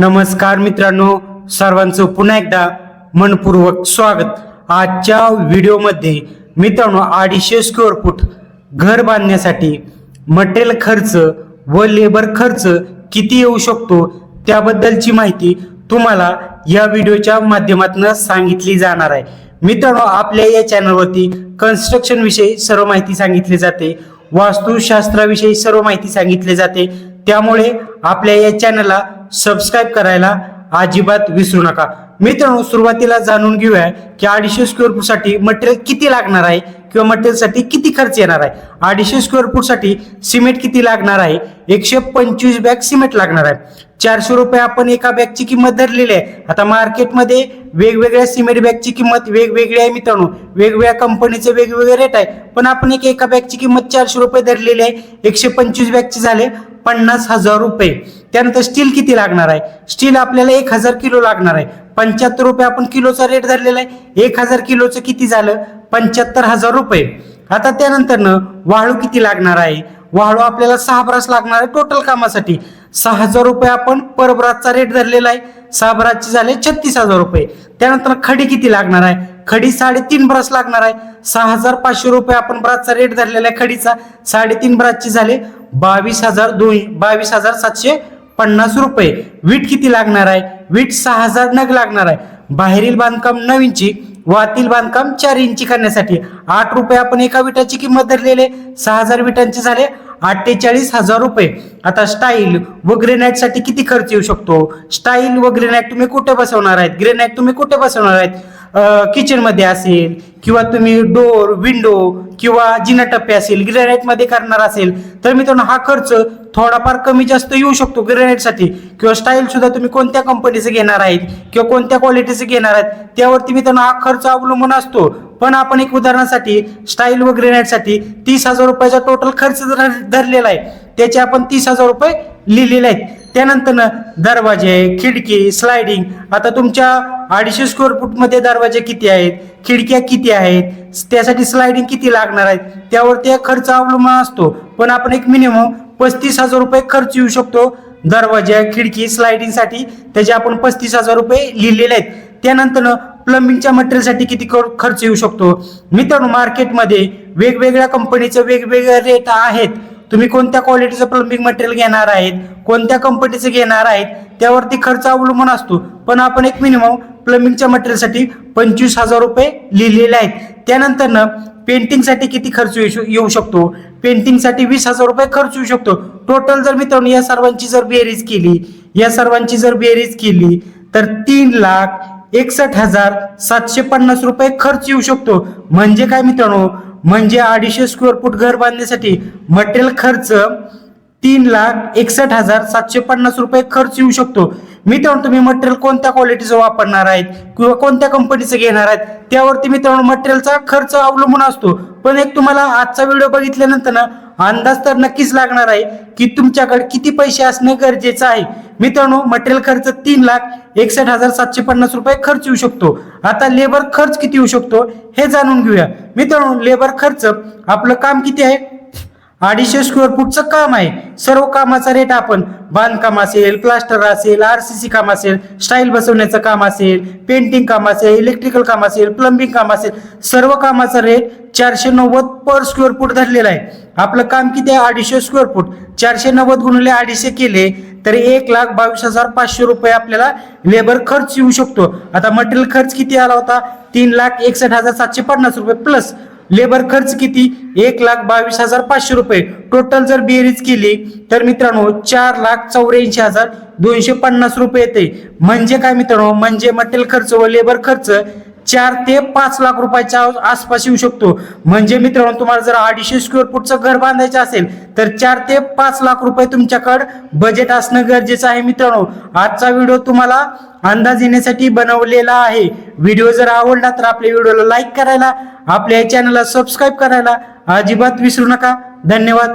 नमस्कार मित्रांनो सर्वांचं पुन्हा एकदा मनपूर्वक स्वागत. आजच्या व्हिडिओमध्ये मित्रांनो अडीचशे स्क्वेअर फूट घर बांधण्यासाठी मटेरियल खर्च व लेबर खर्च किती येऊ शकतो त्याबद्दलची माहिती तुम्हाला या व्हिडिओच्या माध्यमातून सांगितली जाणार आहे. मित्रांनो आपल्या या चॅनलवरती कन्स्ट्रक्शन विषयी सर्व माहिती सांगितली जाते. वास्तुशास्त्राविषयी सर्व माहिती सांगितली जाते. त्यामुळे आपल्या या चॅनलला सबस्क्राईब करायला अजिबात विसरू नका. मित्रांनो सुरुवातीला जाणून घेऊया की अडीचशे स्क्वेअर फूटसाठी मटेरियल किती लागणार आहे किंवा मटेरियलसाठी किती खर्च येणार आहे. अडीचशे स्क्वेअर फूटसाठी सिमेंट किती लागणार आहे? एकशे पंचवीस बॅग सिमेंट लागणार आहे. चारशे रुपये आपण एका बॅगची किंमत धरलेली आहे. आता मार्केटमध्ये वेगवेगळ्या सिमेंट बॅगची किंमत वेगवेगळी आहे मित्रांनो. वेगवेगळ्या कंपनीचे वेगवेगळे रेट आहे. पण आपण एक एका बॅगची किंमत चारशे रुपये धरलेली आहे. एकशे पंचवीस बॅगची झाले. पन्नास हजार रुपये. त्यानंतर स्टील किती लागणार आहे? स्टील आपल्याला एक हजार किलो लागणार आहे. पंच्याहत्तर रुपये आपण किलोचा रेट धरलेला आहे. एक हजार किलोचं किती झालं? पंच्याहत्तर हजार रुपये. आता त्यानंतर वाळू किती लागणार आहे? वाळू आपल्याला सहा ब्रास लागणार आहे टोटल कामासाठी. सहा हजार रुपये आपण पर ब्रासचा रेट धरलेला आहे. सहा ब्रासचे झाले छत्तीस हजार रुपये. त्यानंतर खडी किती लागणार आहे? खडी साडेतीन ब्रास लागणार आहे. सहा हजार पाचशे रुपये आपण ब्रासचा रेट धरलेला आहे खडीचा. साडेतीन ब्रासचे झाले बावीस हजार दोन बावीस हजार सातशे पन्नास रुपये. वीट किती लागणार आहे? वीट सहा हजार नग लागणार आहे. बाहेरील बांधकाम नऊ इंची वातील बांधकाम चार इंची करण्यासाठी. आठ रुपये आपण एका विटाची किंमत धरलेले सहा हजार विटांचे झाले अठ्ठेचाळीस हजार रुपये. आता स्टाईल व ग्रेनाईटसाठी किती खर्च येऊ शकतो? स्टाईल व ग्रेनाईट तुम्ही कुठे बसवणार आहेत? ग्रेनाईट तुम्ही कुठे बसवणार आहेत? किचनमध्ये असेल किंवा तुम्ही डोर विंडो किंवा जिना टप्पे असेल ग्रेनाईटमध्ये करणार असेल तर मित्रांनो हा खर्च थोडाफार कमी जास्त येऊ शकतो ग्रेनाईटसाठी किंवा स्टाईल सुद्धा तुम्ही कोणत्या कंपनीचं घेणार आहेत किंवा कोणत्या क्वालिटीचं घेणार आहेत त्यावरती मित्रांनो हा खर्च अवलंबून असतो. पण आपण एक उदाहरणासाठी स्टाईल व ग्रेनाईटसाठी तीस हजार रुपयाचा टोटल खर्च धरलेला आहे. त्याचे आपण तीस हजार रुपये लिहिलेले आहेत. त्यानंतर दरवाजे खिडकी स्लायडिंग आता तुमच्या अडीचशे स्क्वेअर फूटमध्ये दरवाजे किती आहेत? खिडक्या किती आहेत? त्यासाठी स्लायडिंग किती लागणार आहेत? त्यावरती खर्च अवलंबून असतो. पण आपण एक मिनिमम पस्तीस हजार रुपये खर्च येऊ शकतो. दरवाजा खिडकी स्लायडिंगसाठी त्याचे आपण पस्तीस हजार रुपये लिहिलेले आहेत. त्यानंतर प्लंबिंगच्या मटेरियलसाठी किती कर- खर्च येऊ शकतो? मित्रांनो मार्केटमध्ये वेगवेगळ्या कंपनीचे वेगवेगळे रेट आहेत. तुम्ही कोणत्या क्वालिटीचं प्लंबिंग मटेरियल घेणार आहेत? कोणत्या कंपनीचं घेणार आहेत? त्यावरती खर्च अवलंबून असतो. पण आपण एक मिनिमम प्लम्बिंगच्या मटेरियलसाठी पंचवीस हजार रुपये लिहिलेले आहेत. त्यानंतर पेंटिंगसाठी किती खर्च येऊ येऊ शकतो? पेंटिंगसाठी वीस हजार रुपये खर्च येऊ शकतो. टोटल जर मित्रांनो या सर्वांची जर बेरीज केली या सर्वांची जर बेरीज केली तर तीन लाख एकसठ हजार सातशे पन्नास रुपये खर्च येऊ शकतो. म्हणजे काय मित्रांनो? म्हणजे अडीचशे स्क्वेअर फूट घर बांधण्यासाठी मटेरियल खर्च तीन लाख एकसष्ट हजार सातशे पन्नास रुपये खर्च येऊ शकतो. मित्रांनो तुम्ही मटेरियल कोणत्या क्वालिटीचं वापरणार आहेत? किंवा कोणत्या कंपनीचं घेणार आहेत? त्यावरती मित्रांनो मटेरियलचा खर्च अवलंबून असतो. पण एक तुम्हाला आजचा व्हिडिओ बघितल्यानंतर ना अंदाज तर नक्कीच लागणार आहे की तुमच्याकडे किती पैसे असणे गरजेचं आहे. मित्रांनो मटेरियल खर्च तीन लाख एकसष्ट हजार सातशे पन्नास रुपये खर्च येऊ शकतो. आता लेबर खर्च किती येऊ शकतो हे जाणून घेऊया. मित्रांनो लेबर खर्च आपलं काम किती आहे? अडीचशे स्क्वेअर फूटचं काम आहे. सर्व कामाचा रेट आपण बांधकाम असेल प्लास्टर असेल आर सी सी काम असेल स्टाईल बसवण्याचं काम असेल पेंटिंग काम असेल इलेक्ट्रिकल काम असेल प्लंबिंग काम असेल सर्व कामाचा रेट चारशे नव्वद पर स्क्वेअर फूट धरलेला आहे. आपलं काम किती आहे? अडीचशे स्क्वेअर फूट चारशे नव्वद गुणिले अडीचशे केले तर एक लाख बावीस हजार पाचशे रुपये आपल्याला लेबर खर्च येऊ शकतो. आता मटेरियल खर्च किती आला होता? तीन लाख एकसष्ट हजार सातशे पन्नास रुपये प्लस लेबर खर्च किती? एक लाख बावीस हजार पाचशे रुपये. टोटल जर बेरीज केली तर मित्रांनो चार लाख चौऱ्याऐंशी हजार दोनशे पन्नास रुपये येते. म्हणजे काय मित्रांनो? म्हणजे मटेरियल खर्च व लेबर खर्च चार ते पाच लाख रुपयाच्या आसपास येऊ शकतो. म्हणजे मित्रांनो तुम्हाला जर अडीचशे स्क्वेअर फूटचं घर बांधायचं असेल तर चार ते पाच लाख रुपये तुमच्याकडे बजेट असणं गरजेचं आहे मित्रांनो. आजचा व्हिडिओ तुम्हाला अंदाज येण्यासाठी बनवलेला आहे. व्हिडिओ जर आवडला तर आपल्या व्हिडिओला लाईक करायला आपल्या चॅनलला सबस्क्राईब करायला अजिबात विसरू नका. धन्यवाद.